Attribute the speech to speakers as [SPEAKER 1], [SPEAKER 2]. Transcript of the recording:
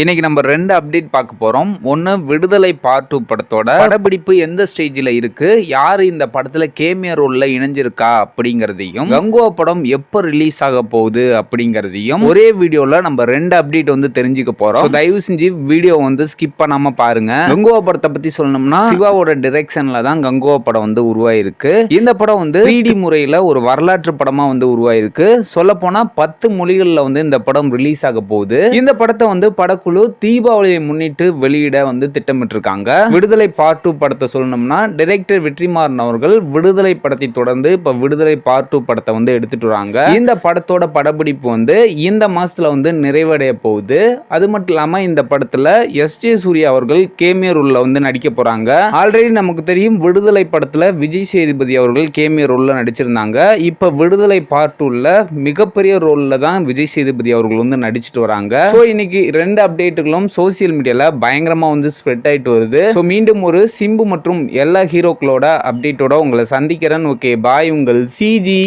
[SPEAKER 1] இன்னைக்கு நம்ம ரெண்டு அப்டேட் பார்க்க போகிறோம் ஒன்று விடுதலை பார்ட் டூ படத்தோட படப்பிடிப்பு எந்த ஸ்டேஜில் இருக்கு? யார் இந்த படத்தில் கேமியா ரோலில் இணைஞ்சிருக்கா அப்படிங்கிறதையும் கங்குவா படம் எப்போ ரிலீஸ் ஆக போகுது அப்படிங்கிறதையும் ஒரே வீடியோவில் நம்ம ரெண்டு அப்டேட் வந்து தெரிஞ்சுக்க போகிறோம் தயவு செஞ்சு வீடியோ வந்து ஸ்கிப் பண்ணாமல் பாருங்க. கங்குவா படத்தை பற்றி சொல்லணும்னா சிவாவோட டிரெக்ஷனில் தான் கங்குவா படம் வந்து உருவாயிருக்கு. இந்த படம் வந்து த்ரீடி முறையில் ஒரு வரலாற்று படமாக வந்து உருவாயிருக்கு. சொல்லப்போனால் பத்து மொழிகளில் வந்து இந்த படம் ரிலீஸ் ஆக போகுது. இந்த படத்தை வந்து படக்குழு தீபாவளியை முன்னிட்டு வெளியிட வந்து திட்டமிட்டிருக்காங்க. விடுதலை பார்ட் டூ படத்தை சொல்லணும்னா டைரக்டர் வெற்றிமாறன் அவர்கள் விடுதலை படத்தை தொடர்ந்து இப்ப விடுதலை பார்ட் டூ படத்தை வந்து எடுத்துட்டு வராங்க. இந்த படத்தோட படப்பிடிப்பு வந்து இந்த மாசத்துல வந்து நிறைவடைய போகுது. அது மட்டும் இல்லாம இந்த படத்துல எஸ். ஜே. சூர்யா அவர்கள் கேமியர் உள்ள வந்து நடிக்க போறாங்க. ஆல்ரெடி நமக்கு தெரியும் விடுதலை படத்துல விஜய் சேதுபதி அவர்கள் கேமியர் ரோல்ல நடிச்சிருந்தாங்க. இப்ப விடுதலை பார்ட் டூல மிகப்பெரிய ரோல்ல தான் விஜய் சேதுபதி அவர்கள் வந்து நடிச்சிட்டு வராங்க. ஸோ இன்னைக்கு ரெண்டு அப்டேட்டுகளும் சோசியல் மீடியாவில் பயங்கரமாக வந்து ஸ்ப்ரெட் ஆகிட்டு வருது. ஸோ மீண்டும் ஒரு சிம்பு மற்றும் எல்லா ஹீரோக்களோட அப்டேட்டோட உங்களை சந்திக்கிறேன். ஓகே பாய் உங்கள் சிஜி